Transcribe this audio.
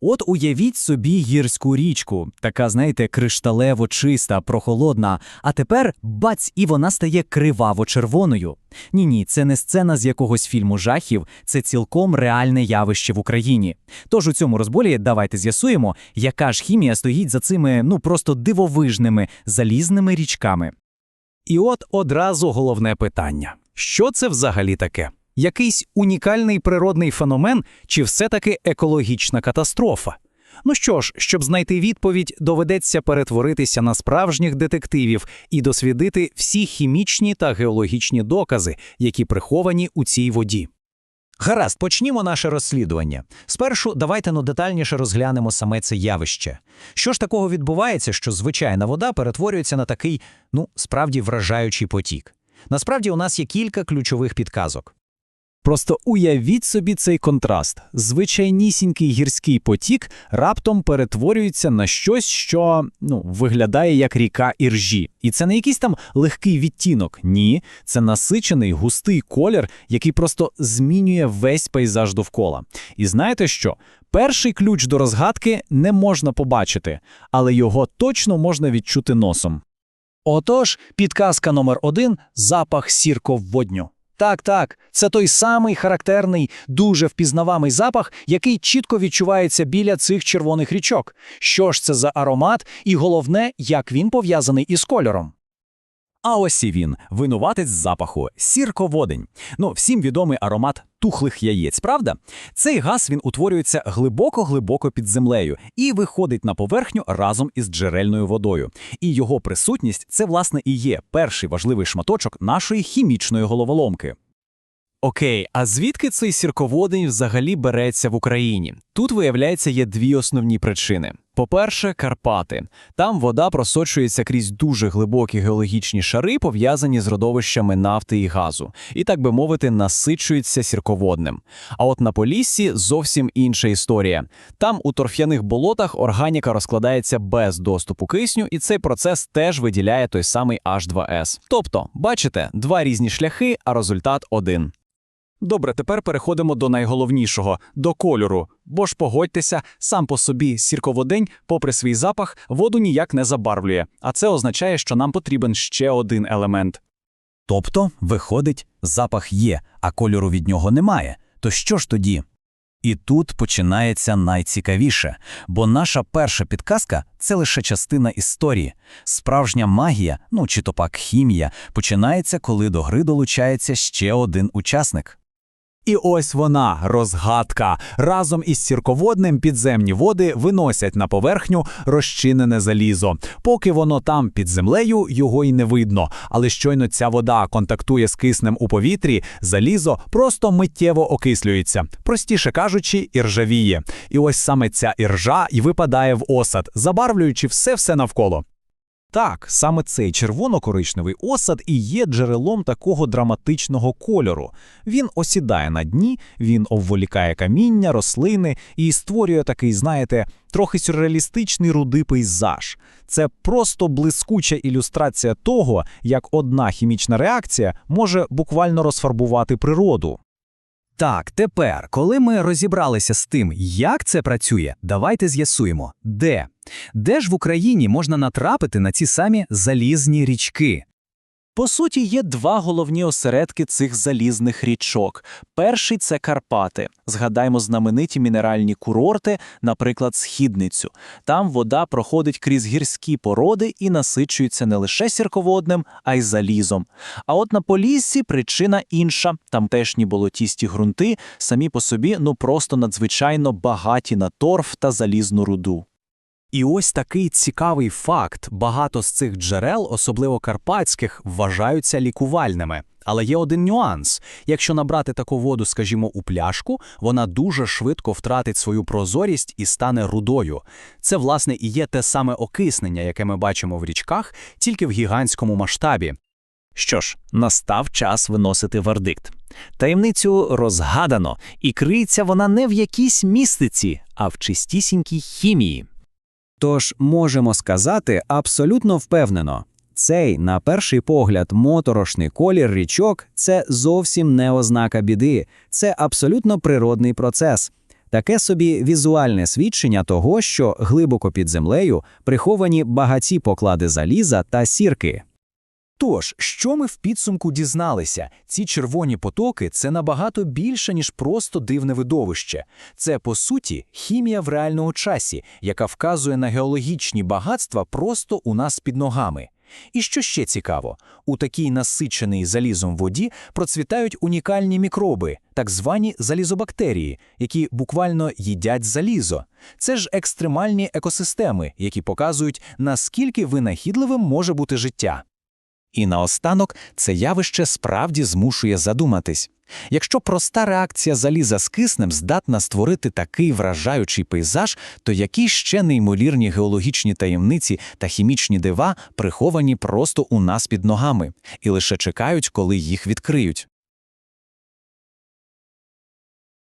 От уявіть собі гірську річку, така, знаєте, кришталево чиста, прохолодна, а тепер бац, і вона стає криваво-червоною. Ні, ні, це не сцена з якогось фільму жахів, це цілком реальне явище в Україні. Тож у цьому розболі давайте з'ясуємо, яка ж хімія стоїть за цими ну просто дивовижними залізними річками. І от одразу головне питання: що це взагалі таке? Якийсь унікальний природний феномен чи все-таки екологічна катастрофа? Ну що ж, щоб знайти відповідь, доведеться перетворитися на справжніх детективів і дослідити всі хімічні та геологічні докази, які приховані у цій воді. Гаразд, почнімо наше розслідування. Спершу давайте ну детальніше розглянемо саме це явище. Що ж такого відбувається, що звичайна вода перетворюється на такий, ну, справді вражаючий потік? Насправді у нас є кілька ключових підказок. Просто уявіть собі цей контраст. Звичайнісінький гірський потік раптом перетворюється на щось, що ну, виглядає як ріка іржі. І це не якийсь там легкий відтінок. Ні, це насичений густий колір, який просто змінює весь пейзаж довкола. І знаєте що? Перший ключ до розгадки не можна побачити, але його точно можна відчути носом. Отож, підказка номер один запах сірководню. Так, так, це той самий характерний, дуже впізнаваний запах, який чітко відчувається біля цих червоних річок. Що ж це за аромат, і головне, як він пов'язаний із кольором. А ось і він, винуватець запаху, сірководень. Ну, всім відомий аромат тухлих яєць, правда? Цей газ він утворюється глибоко-глибоко під землею і виходить на поверхню разом із джерельною водою. І його присутність це, власне, і є перший важливий шматочок нашої хімічної головоломки. Окей, а звідки цей сірководень взагалі береться в Україні? Тут, виявляється, є дві основні причини. По-перше, Карпати. Там вода просочується крізь дуже глибокі геологічні шари, пов'язані з родовищами нафти і газу, і, так би мовити, насичується сірководним. А от на Поліссі зовсім інша історія. Там у торф'яних болотах органіка розкладається без доступу кисню, і цей процес теж виділяє той самий H2S. Тобто, бачите, два різні шляхи, а результат один. Добре, тепер переходимо до найголовнішого до кольору. Бо ж погодьтеся, сам по собі сірководень, попри свій запах, воду ніяк не забарвлює, а це означає, що нам потрібен ще один елемент. Тобто, виходить, запах є, а кольору від нього немає. То що ж тоді? І тут починається найцікавіше, бо наша перша підказка це лише частина історії. Справжня магія, ну чи то пак хімія, починається, коли до гри долучається ще один учасник. І ось вона, розгадка. Разом із сірководним підземні води виносять на поверхню розчинене залізо. Поки воно там під землею, його й не видно. Але щойно ця вода контактує з киснем у повітрі, залізо просто миттєво окислюється, простіше кажучи, іржавіє. І ось саме ця іржа й випадає в осад, забарвлюючи все-все навколо. Так, саме цей червоно-коричневий осад і є джерелом такого драматичного кольору. Він осідає на дні, він обволікає каміння, рослини і створює такий, знаєте, трохи сюрреалістичний рудий пейзаж. Це просто блискуча ілюстрація того, як одна хімічна реакція може буквально розфарбувати природу. Так, тепер, коли ми розібралися з тим, як це працює, давайте з'ясуємо, де. Де ж в Україні можна натрапити на ці самі залізні річки? По суті, є два головні осередки цих залізних річок. Перший це Карпати. Згадаймо знамениті мінеральні курорти, наприклад, східницю. Там вода проходить крізь гірські породи і насичується не лише сірководним, а й залізом. А от на Поліссі причина інша. Тамтешні болотісті ґрунти самі по собі ну просто надзвичайно багаті на торф та залізну руду. І ось такий цікавий факт: багато з цих джерел, особливо карпатських, вважаються лікувальними. Але є один нюанс: якщо набрати таку воду, скажімо, у пляшку, вона дуже швидко втратить свою прозорість і стане рудою. Це, власне, і є те саме окиснення, яке ми бачимо в річках, тільки в гігантському масштабі. Що ж, настав час виносити вердикт. Таємницю розгадано, і криється вона не в якійсь містиці, а в чистісінькій хімії. Тож можемо сказати абсолютно впевнено, цей, на перший погляд, моторошний колір річок це зовсім не ознака біди, це абсолютно природний процес. Таке собі візуальне свідчення того, що глибоко під землею приховані багаті поклади заліза та сірки. Тож, що ми в підсумку дізналися? Ці червоні потоки це набагато більше, ніж просто дивне видовище. Це, по суті, хімія в реальному часі, яка вказує на геологічні багатства просто у нас під ногами. І що ще цікаво, у такій насиченій залізом воді процвітають унікальні мікроби, так звані залізобактерії, які буквально їдять залізо. Це ж екстремальні екосистеми, які показують, наскільки винахідливим може бути життя. І наостанок це явище справді змушує задуматись. Якщо проста реакція заліза з киснем здатна створити такий вражаючий пейзаж, то які ще неймовірні геологічні таємниці та хімічні дива приховані просто у нас під ногами і лише чекають, коли їх відкриють.